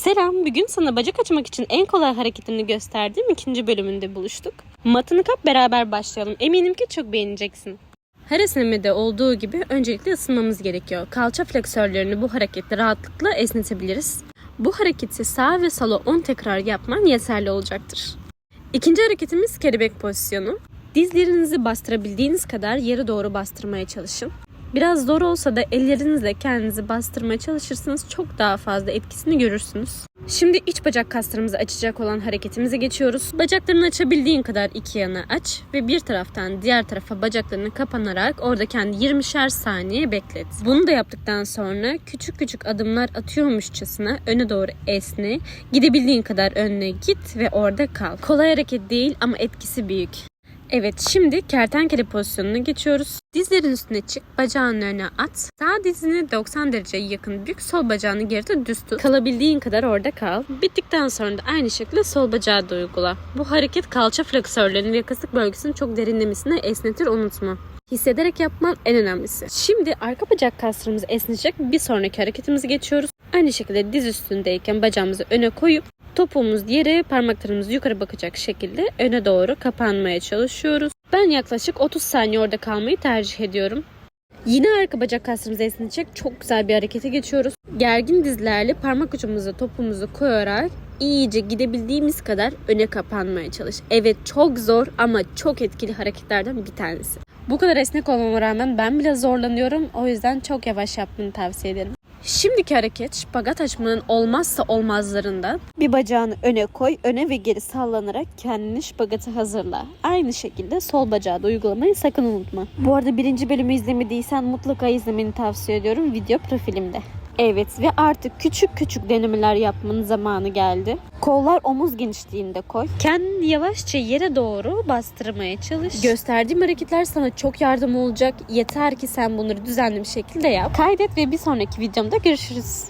Selam, bugün sana bacak açmak için en kolay hareketini gösterdiğim ikinci bölümünde buluştuk. Matını kap beraber başlayalım. Eminim ki çok beğeneceksin. Her esnemede olduğu gibi öncelikle ısınmamız gerekiyor. Kalça fleksörlerini bu hareketle rahatlıkla esnetebiliriz. Bu hareketi sağ ve sola 10 tekrar yapman yeterli olacaktır. İkinci hareketimiz kelebek pozisyonu. Dizlerinizi bastırabildiğiniz kadar yere doğru bastırmaya çalışın. Biraz zor olsa da ellerinizle kendinizi bastırmaya çalışırsanız çok daha fazla etkisini görürsünüz. Şimdi iç bacak kaslarımızı açacak olan hareketimize geçiyoruz. Bacaklarını açabildiğin kadar iki yana aç ve bir taraftan diğer tarafa bacaklarını kapanarak orada kendi 20'şer saniye beklet. Bunu da yaptıktan sonra küçük küçük adımlar atıyormuşçasına öne doğru esne. Gidebildiğin kadar önüne git ve orada kal. Kolay hareket değil ama etkisi büyük. Evet şimdi kertenkele pozisyonuna geçiyoruz. Dizlerin üstüne çık, bacağının önüne at. Sağ dizini 90 dereceye yakın bük, sol bacağını geride düz tut. Kalabildiğin kadar orada kal. Bittikten sonra da aynı şekilde sol bacağı da uygula. Bu hareket kalça fleksörlerini ve kasık bölgesini çok derinlemesine esnetir unutma. Hissederek yapman en önemlisi. Şimdi arka bacak kaslarımız esneyecek bir sonraki hareketimize geçiyoruz. Aynı şekilde diz üstündeyken bacağımızı öne koyup Topumuz yere parmaklarımız yukarı bakacak şekilde öne doğru kapanmaya çalışıyoruz. Ben yaklaşık 30 saniye orada kalmayı tercih ediyorum. Yine arka bacak kaslarımızı esnetecek çok güzel bir harekete geçiyoruz. Gergin dizlerle parmak ucumuza topumuzu koyarak iyice gidebildiğimiz kadar öne kapanmaya çalış. Evet çok zor ama çok etkili hareketlerden bir tanesi. Bu kadar esnek olmama rağmen ben bile zorlanıyorum. O yüzden çok yavaş yapmanı tavsiye ederim. Şimdiki hareket şpagat açmanın olmazsa olmazlarından. Bir bacağını öne koy, öne ve geri sallanarak kendini şpagatı hazırla. Aynı şekilde sol bacağı da uygulamayı sakın unutma. Bu arada birinci bölümü izlemediysen mutlaka izlemeni tavsiye ediyorum video profilimde. Evet ve artık küçük küçük denemeler yapmanın zamanı geldi. Kollar omuz genişliğinde koy. Kendini yavaşça yere doğru bastırmaya çalış. Gösterdiğim hareketler sana çok yardım olacak. Yeter ki sen bunları düzenli bir şekilde yap. Kaydet ve bir sonraki videomda görüşürüz.